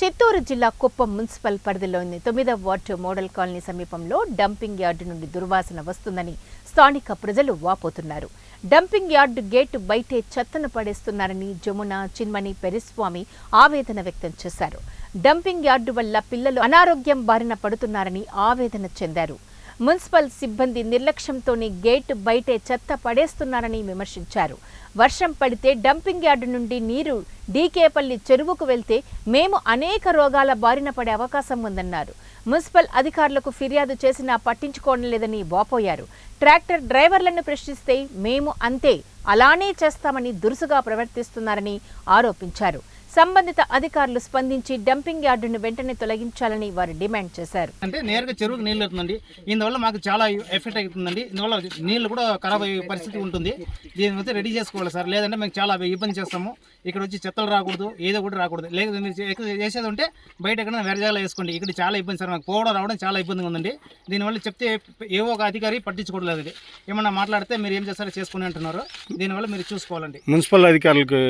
చిత్తూరు జిల్లా కుప్పం మున్సిపల్ పరిధిలోని తొమ్మిదవ వార్డు మోడల్ కాలనీ సమీపంలో డంపింగ్ యార్డు నుండి దుర్వాసన వస్తుందని స్థానిక ప్రజలు వాపోతున్నారు. డంపింగ్ యార్డు గేటు బయటే చెత్తను పడేస్తున్నారని జమున చిన్మణి పెరిస్వామి ఆవేదన వ్యక్తం చేశారు. డంపింగ్ యార్డు వల్ల పిల్లలు అనారోగ్యం బారిన పడుతున్నారని ఆవేదన చెందారు. మున్సిపల్ సిబ్బంది నిర్లక్ష్యంతోనే గేటు బయటే చెత్త పడేస్తున్నారని విమర్శించారు. వర్షం పడితే డంపింగ్ యార్డు నుండి నీరు డీకేపల్లి చెరువుకు వెళ్తే మేము అనేక రోగాల బారిన పడే అవకాశం ఉందన్నారు. మున్సిపల్ అధికారులకు ఫిర్యాదు చేసినా పట్టించుకోవడం లేదని వాపోయారు. ట్రాక్టర్ డ్రైవర్లను ప్రశ్నిస్తే మేము అంతే అలానే చేస్తామని దురుసుగా ప్రవర్తిస్తున్నారని ఆరోపించారు. సంబంధిత అధికారులు స్పందించి డంపింగ్ యార్డును వెంటనే తొలగించాలని వారు డిమాండ్ చేశారు. అంటే నేరుగా చెరువుకు నీళ్ళు వెళ్తుందండి ఇందువల్ల మాకు చాలా ఎఫెక్ట్ అవుతుందండి. ఇందువల్ల నీళ్ళు కూడా ఖరాబ్ అయ్యే పరిస్థితి ఉంటుంది. దీని అయితే రెడీ చేసుకోవాలి సార్. లేదంటే మేము చాలా ఇబ్బంది చేస్తాము. ఇక్కడ వచ్చి చెత్తలు రాకూడదు ఏదో కూడా రాకూడదు. లేదు మీరు చేసేది ఉంటే బయట ఎక్కడ వేరే జాగాలో వేసుకోండి. ఇక్కడ చాలా ఇబ్బంది సార్. మాకు పోవడం రావడం చాలా ఇబ్బందిగా ఉందండి. దీనివల్ల చెప్తే ఏవో ఒక అధికారి పట్టించుకోవట్లేదు ఏమన్నా మాట్లాడితే మీరు ఏం చేస్తారో చేసుకుని అంటున్నారు. దీనివల్ల మీరు చూసుకోవాలండి. మున్సిపల్ అధికారులకు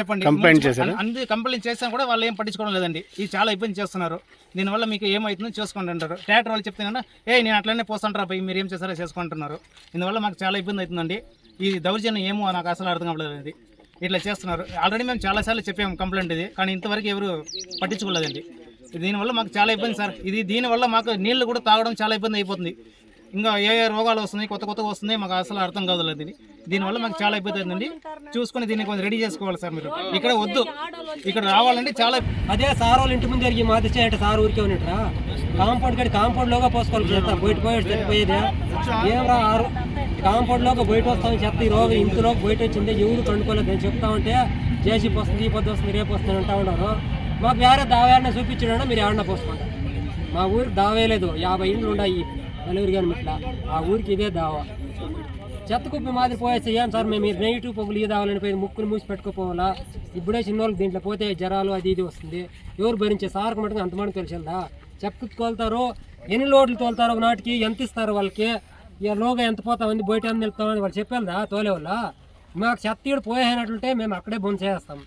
చెప్పండి. కంప్లైంట్ చేశారా? కంప్లైంట్ చేసినా కూడా వాళ్ళు ఏం పట్టించుకోవడం లేదండి. ఇది చాలా ఇబ్బంది చేస్తున్నారు. దీనివల్ల మీకు ఏమవుతుందో చేసుకోండి అంటారు. ట్రాక్టర్ వాళ్ళు చెప్తున్నా ఏ నేను అట్లనే పోస్తుంటారా పోయి మీరు ఏం చేస్తారో చేసుకుంటున్నారు. ఇందువల్ల మాకు చాలా ఇబ్బంది అవుతుందండి. ఈ దౌర్జన్యం ఏమో నాకు అసలు అర్థం కావట్లేదు ఇట్లా చేస్తున్నారు. ఆల్రెడీ మేము చాలాసార్లు చెప్పాము కంప్లైంట్ ఇది కానీ ఇంతవరకు ఎవరు పట్టించుకోలేదండి. దీనివల్ల మాకు చాలా ఇబ్బంది సార్. ఇది దీనివల్ల మాకు నీళ్ళు కూడా తాగడం చాలా ఇబ్బంది అయిపోతుంది. ఇంకా ఏ ఏ రోగాలు వస్తున్నాయి కొత్త కొత్తగా వస్తున్నాయి మాకు అసలు అర్థం కాదులేదు ఇది దీనివల్ల మాకు చాలా ఇబ్బంది అవుతుందండి. చూసుకొని దీన్ని కొంచెం రెడీ చేసుకోవాలి సార్ మీరు. ఇక్కడ వద్దు. ఇక్కడ రావాలంటే చాలా అదే సార్ వాళ్ళ ఇంటి ముందు జరిగి మాది చేయట సార్ ఊరికే ఉన్నట్రా కాంపౌండ్ కట్టి కాంపౌండ్ లోగా పోసుకోవాలి చెత్త. బయట పోయి చనిపోయేది ఏమరా కాంపౌండ్ లోగా బయట వస్తామని చెత్త ఈ రోజు ఇంతలో బయట వచ్చింది. ఎవరు కండుకోలేదు నేను చెప్తా ఉంటే జేసీపీ వస్తుంది ఈ పొద్దు వస్తుంది రేపు వస్తుంది అంటా ఉన్నారు. మాకు వేరే దావేరన్నా చూపించడం మీరు ఎవరన్నా పోసుకుంటారు మా ఊరికి దావేయలేదు యాభై ఇండ్లు ఉన్నాయి. నలుగురు కానీ ఇట్లా ఆ ఊరికి ఇదే దావా. చెత్త కుప్పి మాదిరి పోయేస్తే ఏం సార్ మేము నెగిటివ్ పొగులు ఇదావాలని పోయి ముక్కులు మూసి పెట్టుకోపోవాలా? ఇప్పుడే చిన్నోళ్ళకి దీంట్లో పోతే జ్వరాలు అది ఇది వస్తుంది. ఎవరు భరించే సార్కి మటుకు అంతమంది తెలిసిందా చెత్త తోలుతారు ఎన్ని లోడ్లు తోలుతారు ఒక నాటికి ఎంత ఇస్తారు వాళ్ళకి? ఇక లోగా ఎంత పోతామని బయట ఎంత వెళ్తామని వాళ్ళు చెప్పారా తోలే వాళ్ళ మాకు చెత్త ఈడ పోయేనట్లుంటే మేము అక్కడే బొంద చేస్తాం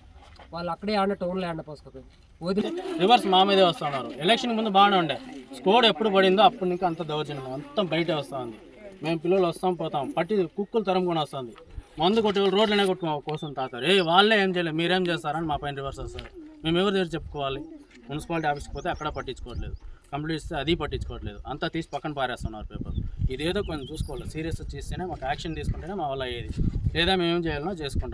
వాళ్ళు అక్కడే ఆడిన టౌన్లో ఆడిన పోసుకోపోయింది వదిలి. రివర్స్ మా మీదే వస్తున్నారు. ఎలక్షన్ ముందు బాగానే ఉండే. స్కోర్ ఎప్పుడు పడిందో అప్పటి నుంచి అంత దౌర్జన్యం. అంతా బయటే వస్తుంది. మేము పిల్లలు వస్తాం పోతాం. పట్టి కుక్కలు తరుముకొని వస్తుంది. మందు కొట్టి రోడ్లనే కొట్టుకో కోసం తాతారు ఏ వాళ్ళే ఏం చేయలేదు మీరేం చేస్తారని మా పైన రివర్స్ వస్తారు. మేము ఎవరి దగ్గర చెప్పుకోవాలి? మున్సిపాలిటీ ఆఫీస్కి పోతే అక్కడ పట్టించుకోవట్లేదు. కంప్లీట్ ఇస్తే అది పట్టించుకోవట్లేదు. అంతా తీసి పక్కన పారేస్తున్నారు పేపర్. ఇదేదో కొంచెం చూసుకోవాలి. సీరియస్ చేస్తేనే మాకు యాక్షన్ తీసుకుంటేనే మా వల్ల అయ్యేది. లేదా మేము ఏం చేయాలనో చేసుకుంటాం.